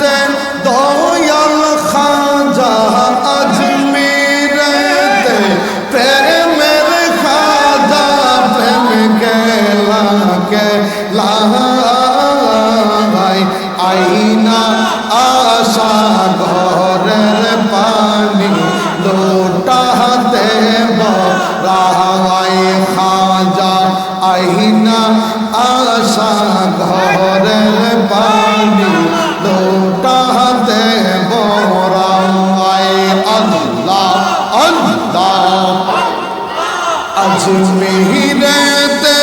दे दो यार खाजा अजमेर दे प्रेर मेरे खाजा प्रेम आशा घर पानी लोटा दे बरा खाजा आई আল্লাহ আল্লাহ। আজ মেহিরেতে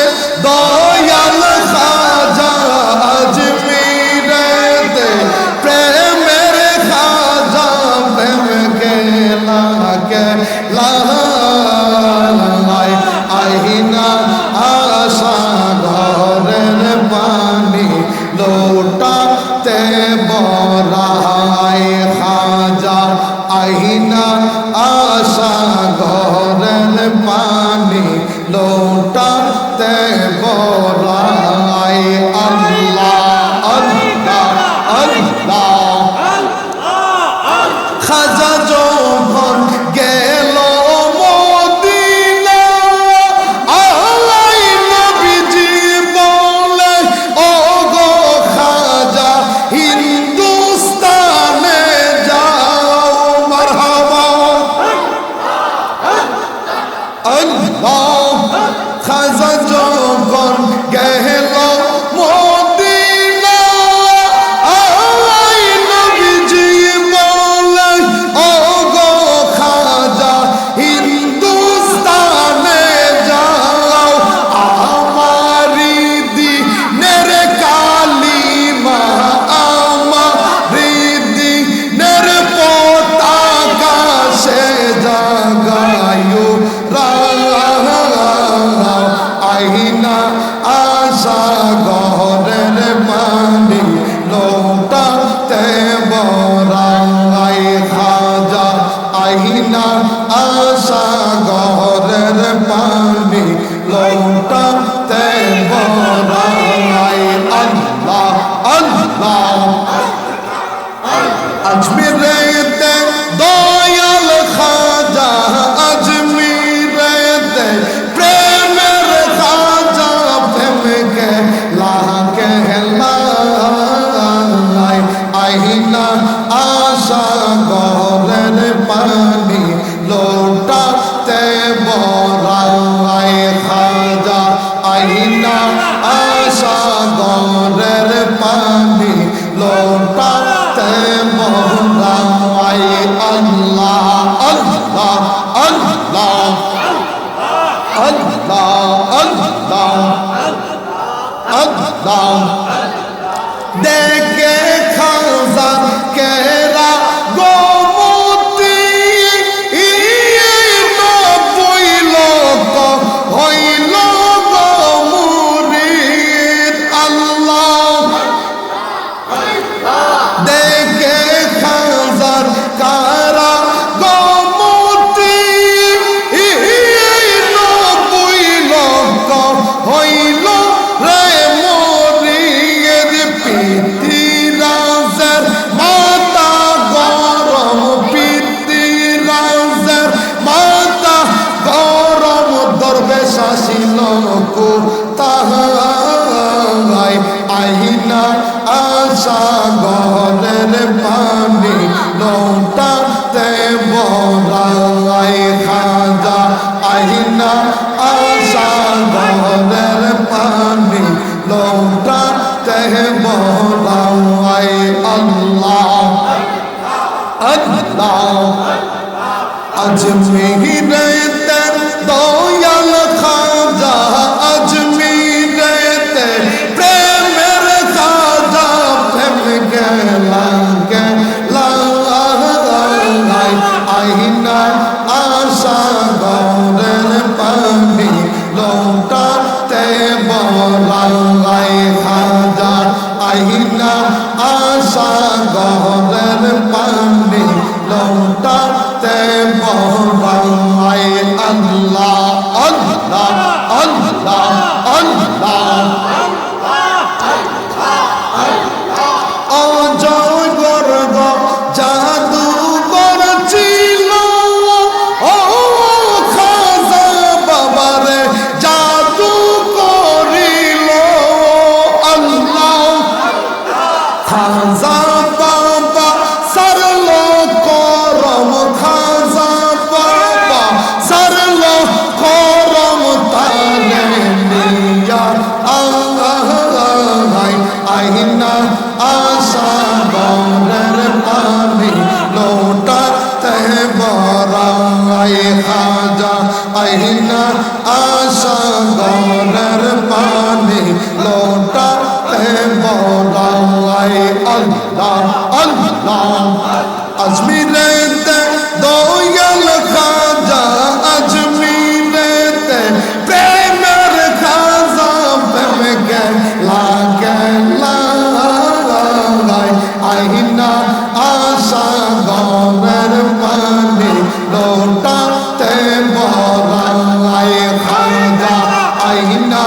है बोल আহিনা আশা গহরের মানি লোটা তে বরাই খাজা। আহিনা আশা গহরের মানি লোটা down সাগরের পানি লোটাতে বলাই খাজা আহিনা আসাগরের পানি লোটাতে বলাই আল্লাহ। আল্লাহ। আজ মেহিরেতে দো গহরের পানি লৌটাতে বহরায় আল্লাহ। আইনা আশা গরের পানি লোটাতে বড়াই আল্লাহ আল্লাহ। আজমিরেতে দয়াল আইনা